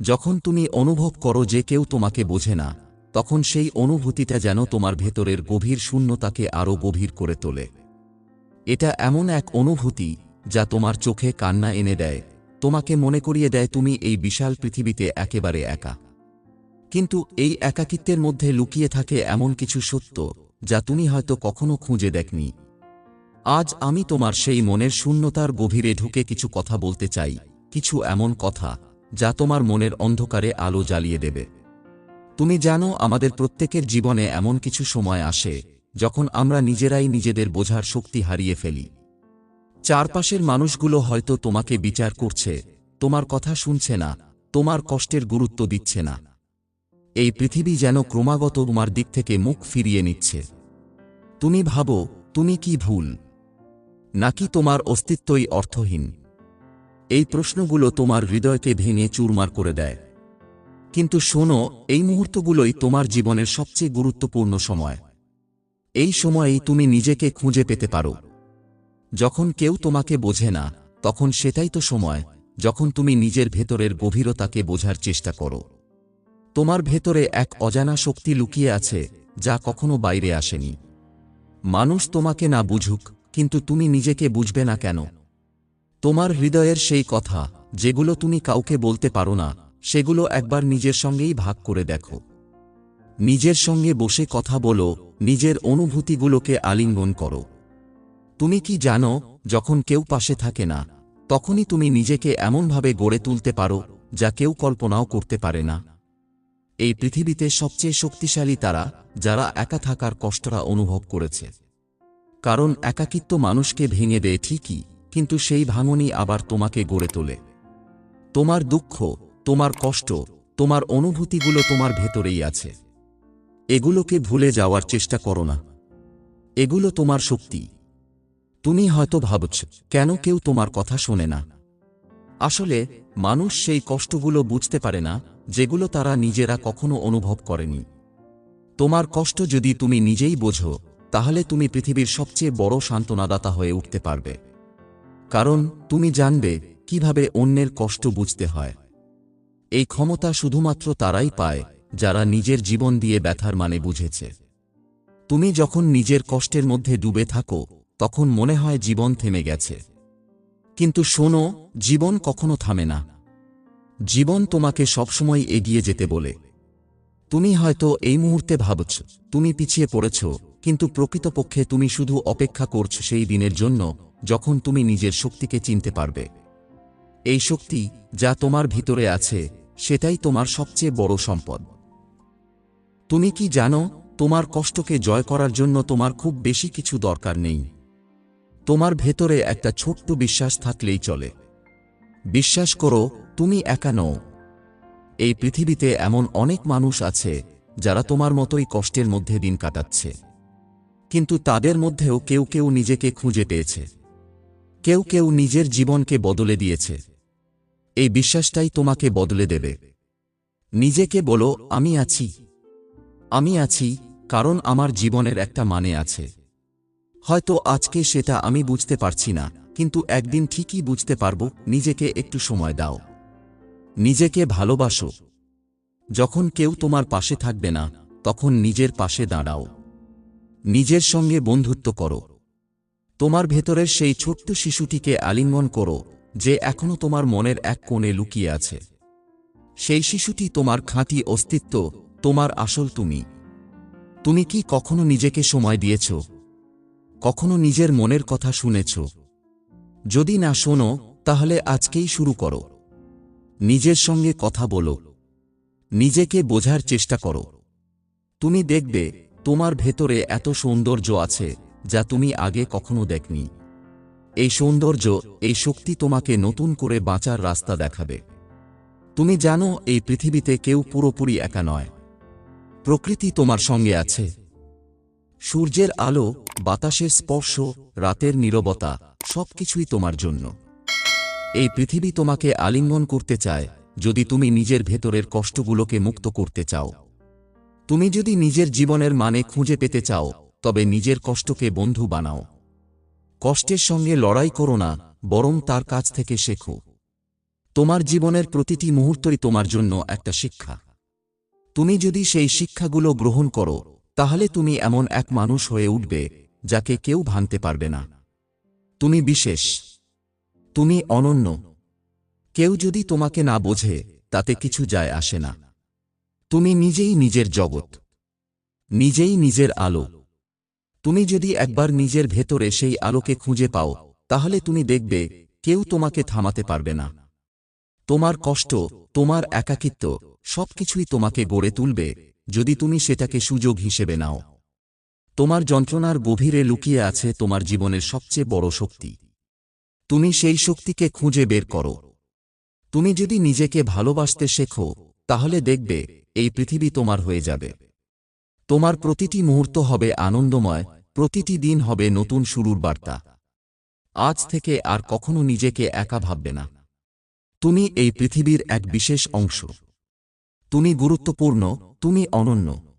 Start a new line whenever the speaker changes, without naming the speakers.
যখন তুমি অনুভব করো যে কেউ তোমাকে বোঝে না, তখন সেই অনুভূতিটা যেন তোমার ভেতরের গভীর শূন্যতাকে আরও গভীর করে তোলে। এটা এমন এক অনুভূতি যা তোমার চোখে কান্না এনে দেয়, তোমাকে মনে করিয়ে দেয় তুমি এই বিশাল পৃথিবীতে একেবারে একা। কিন্তু এই একাকিত্বের মধ্যে লুকিয়ে থাকে এমন কিছু সত্য যা তুমি হয়তো কখনো খুঁজে দেখনি। আজ আমি তোমার সেই মনের শূন্যতার গভীরে ঢুকে কিছু কথা বলতে চাই, কিছু এমন কথা যা তোমার মনের অন্ধকারে আলো জ্বালিয়ে দেবে। তুমি জানো আমাদের প্রত্যেকের জীবনে এমন কিছু সময় আসে, যখন আমরা নিজেরাই নিজেদের বোঝার শক্তি হারিয়ে ফেলি। চারপাশের মানুষগুলো হয়তো তোমাকে বিচার করছে, তোমার কথা শুনছে না, তোমার কষ্টের গুরুত্ব দিচ্ছে না। এই পৃথিবী যেন ক্রমাগত তোমার দিক থেকে মুখ ফিরিয়ে নিচ্ছে। তুমি ভাবো, তুমি কি ভুল? নাকি তোমার অস্তিত্বই অর্থহীন? এই প্রশ্নগুলো তোমার হৃদয়কে ভেঙে চুরমার করে দেয়। কিন্তু শোনো, এই মুহূর্তগুলোই তোমার জীবনের সবচেয়ে গুরুত্বপূর্ণ সময়। এই সময়েই তুমি নিজেকে খুঁজে পেতে পারো। যখন কেউ তোমাকে বোঝে না, তখন সেটাই তো সময়, যখন তুমি নিজের ভেতরের গভীরতাকে বোঝার চেষ্টা করো। তোমার ভেতরে এক অজানা শক্তি লুকিয়ে আছে, যা কখনো বাইরে আসেনি। মানুষ তোমাকে না বুঝুক, কিন্তু তুমি নিজেকে বুঝবে না কেন? তোমার হৃদয়ের সেই কথা, যেগুলো তুমি কাউকে বলতে পারো না, সেগুলো একবার নিজের সঙ্গেই ভাগ করে দেখো। নিজের সঙ্গে বসে কথা বলো, নিজের অনুভূতিগুলোকে আলিঙ্গন করো। তুমি কি জানো, যখন কেউ পাশে থাকে না, তখনই তুমি নিজেকে এমনভাবে গড়ে তুলতে পারো, যা কেউ কল্পনাও করতে পারে না। এই পৃথিবীতে সবচেয়ে শক্তিশালী তারা, যারা একা থাকার কষ্টরা অনুভব করেছে। কারণ একাকিত্ব মানুষকে ভেঙে দেয় ঠিকই। কিন্তু সেই ভাঙনই আবার তোমাকে গড়ে তোলে। তোমার দুঃখ, তোমার কষ্ট, তোমার অনুভূতিগুলো তোমার ভেতরেই আছে। এগুলোকে ভুলে যাওয়ার চেষ্টা করো না। এগুলো তোমার শক্তি। তুমি হয়তো ভাবছ, কেন কেউ তোমার কথা শোনে না? আসলে, মানুষ সেই কষ্টগুলো বুঝতে পারে না, যেগুলো তারা নিজেরা কখনো অনুভব করেনি। তোমার কষ্ট যদি তুমি নিজেই বোঝো, তাহলে তুমি পৃথিবীর সবচেয়ে বড় সান্ত্বনাদাতা হয়ে উঠতে পারবে। কারণ তুমি জানবে কীভাবে অন্যের কষ্ট বুঝতে হয়। এই ক্ষমতা শুধুমাত্র তারাই পায় যারা নিজের জীবন দিয়ে ব্যথার মানে বুঝেছে। তুমি যখন নিজের কষ্টের মধ্যে ডুবে থাকো, তখন মনে হয় জীবন থেমে গেছে। কিন্তু শোনো, জীবন কখনো থামে না। জীবন তোমাকে সবসময় এগিয়ে যেতে বলে। তুমি হয়তো এই মুহূর্তে ভাবছ, তুমি পিছিয়ে পড়েছ, কিন্তু প্রকৃতপক্ষে তুমি শুধু অপেক্ষা করছ সেই দিনের জন্য যখন তুমি নিজের শক্তিকে চিনতে পারবে। এই শক্তি যা তোমার ভিতরে আছে, সেটাই তোমার সবচেয়ে বড় সম্পদ। তুমি কি জানো, তোমার কষ্টকে জয় করার জন্য তোমার খুব বেশি কিছু দরকার নেই। তোমার ভেতরে একটা ছোট্ট বিশ্বাস থাকলেই চলে। বিশ্বাস করো, তুমি একা নও। এই পৃথিবীতে এমন অনেক মানুষ আছে, যারা তোমার মতোই কষ্টের মধ্যে দিন কাটাচ্ছে। কিন্তু তাদের মধ্যেও কেউ কেউ নিজেকে খুঁজে পেয়েছে। কেউ কেউ নিজের জীবনকে বদলে দিয়েছে। এই বিশ্বাসটাই তোমাকে বদলে দেবে। নিজেকে বলো, আমি আছি। আমি আছি, কারণ আমার জীবনের একটা মানে আছে। হয়তো আজকে সেটা আমি বুঝতে পারছি না, কিন্তু একদিন ঠিকই বুঝতে পারব, নিজেকে একটু সময় দাও। নিজেকে ভালোবাসো। যখন কেউ তোমার পাশে থাকবে না, তখন নিজের পাশে দাঁড়াও। নিজের সঙ্গে বন্ধুত্ব করো। তোমার ভেতরের সেই ছোট্ট শিশুটিকে আলিঙ্গন করো, যে এখনও তোমার মনের এক কোণে লুকিয়ে আছে। সেই শিশুটি তোমার খাঁটি অস্তিত্ব, তোমার আসল তুমি। তুমি কি কখনো নিজেকে সময় দিয়েছ? কখনো নিজের মনের কথা শুনেছ? যদি না শোনো, তাহলে আজকেই শুরু করো। নিজের সঙ্গে কথা বলো। নিজেকে বোঝার চেষ্টা করো। তুমি দেখবে, তোমার ভেতরে এত সৌন্দর্য আছে। যা তুমি আগে কখনো দেখনি। এই সৌন্দর্য, এই শক্তি তোমাকে নতুন করে বাঁচার রাস্তা দেখাবে। তুমি জানো, এই পৃথিবীতে কেউ পুরোপুরি একা নয়। প্রকৃতি তোমার সঙ্গে আছে। সূর্যের আলো, বাতাসের স্পর্শ, রাতের নীরবতা, সবকিছুই তোমার জন্য। এই পৃথিবী তোমাকে আলিঙ্গন করতে চায়, যদি তুমি নিজের ভেতরের কষ্টগুলোকে মুক্ত করতে চাও। তুমি যদি নিজের জীবনের মানে খুঁজে পেতে চাও তবে নিজের কষ্টকে বন্ধু বানাও। কষ্টের সঙ্গে লড়াই করো না, বরং তার কাছ থেকে শেখো। তোমার জীবনের প্রতিটি মুহূর্তই তোমার জন্য একটা শিক্ষা। তুমি যদি সেই শিক্ষাগুলো গ্রহণ করো, তাহলে তুমি এমন এক মানুষ হয়ে উঠবে, যাকে কেউ ভাঙতে পারবে না। তুমি বিশেষ। তুমি অনন্য। কেউ যদি তোমাকে না বোঝে, তাতে কিছু যায় আসে না। তুমি নিজেই নিজের জগৎ। নিজেই নিজের আলো। তুমি যদি একবার নিজের ভেতরে সেই আলোকে খুঁজে পাও, তাহলে তুমি দেখবে কেউ তোমাকে থামাতে পারবে না। তোমার কষ্ট, তোমার একাকিত্ব সবকিছুই তোমাকে গড়ে তুলবে যদি তুমি সেটাকে সুযোগ হিসেবে নাও। তোমার যন্ত্রণার গভীরে লুকিয়ে আছে তোমার জীবনের সবচেয়ে বড় শক্তি। তুমি সেই শক্তিকে খুঁজে বের করো। তুমি যদি নিজেকে ভালোবাসতে শেখো, তাহলে দেখবে এই পৃথিবী তোমার হয়ে যাবে। তোমার প্রতিটি মুহূর্ত হবে আনন্দময় প্রতিটি দিন হবে নতুন শুরুর বার্তা। আজ থেকে আর কখনো নিজেকে একা ভাববে না। তুমি এই পৃথিবীর এক বিশেষ অংশ। তুমি গুরুত্বপূর্ণ, তুমি অনন্য।